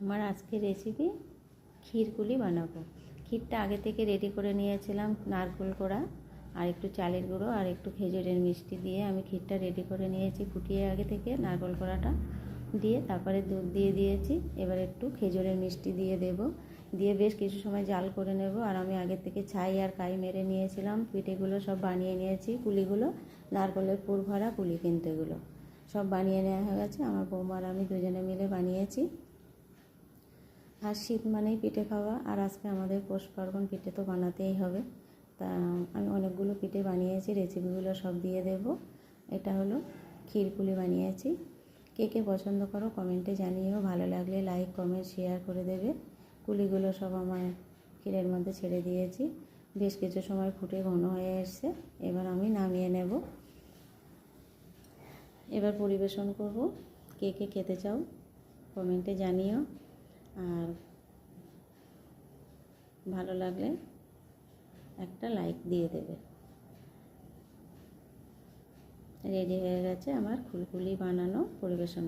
আমার আজকের রেসিপি ক্ষীরকুলি বানাবো। ক্ষীরটা আগে থেকে রেডি করে নিয়েছিলাম, নারকেল কোড়া, আর একটু চালের গুঁড়ো, আর একটু খেজুরের মিষ্টি দিয়ে আমি ক্ষীরটা রেডি করে নিয়েছি। ফুটিয়ে আগে থেকে নারকেল কোড়াটা দিয়ে তারপরে দুধ দিয়ে দিয়েছি। এবার একটু খেজুরের মিষ্টি দিয়ে দেব। দিয়ে বেশ কিছু সময় জাল করে নেব। আর আমি আগে থেকে ছাই আর কাই মেরে নিয়েছিলাম। পিঠেগুলো সব বানিয়ে নিয়েছি। কুলিগুলো নারকেলের পুর ভরা কুলি কিন্তু এগুলো। সব বানিয়ে নেওয়া হয়ে গেছে। আমার বৌমার আমি দুজনে মিলে বানিয়েছি। আর শীত মানেই পিঠে খাওয়া। আর আজকে আমাদের পৌষ পার্বণ, পিঠে তো বানাতেই হবে। তা আমি অনেকগুলো পিঠে বানিয়েছি রেসিপিগুলো সব দিয়ে দেব। এটা হলো ক্ষীরপুলি বানিয়েছি। কে কে পছন্দ করো কমেন্টে জানিও। ভালো লাগলে লাইক কমেন্ট শেয়ার করে দেবে। কুলিগুলো সব আমার ক্ষীরের মধ্যে ছেড়ে দিয়েছি। বেশ কিছু সময় ফুটে ঘন হয়ে এসছে। এবার আমি নামিয়ে নেব। এবার পরিবেশন করব। কে কে খেতে চাও কমেন্টে জানিও। আর ভালো লাগলে একটা লাইক দিয়ে দেবে। রেডি হয়ে গেছে আমার খুলকুলি বানানো পরিবেশন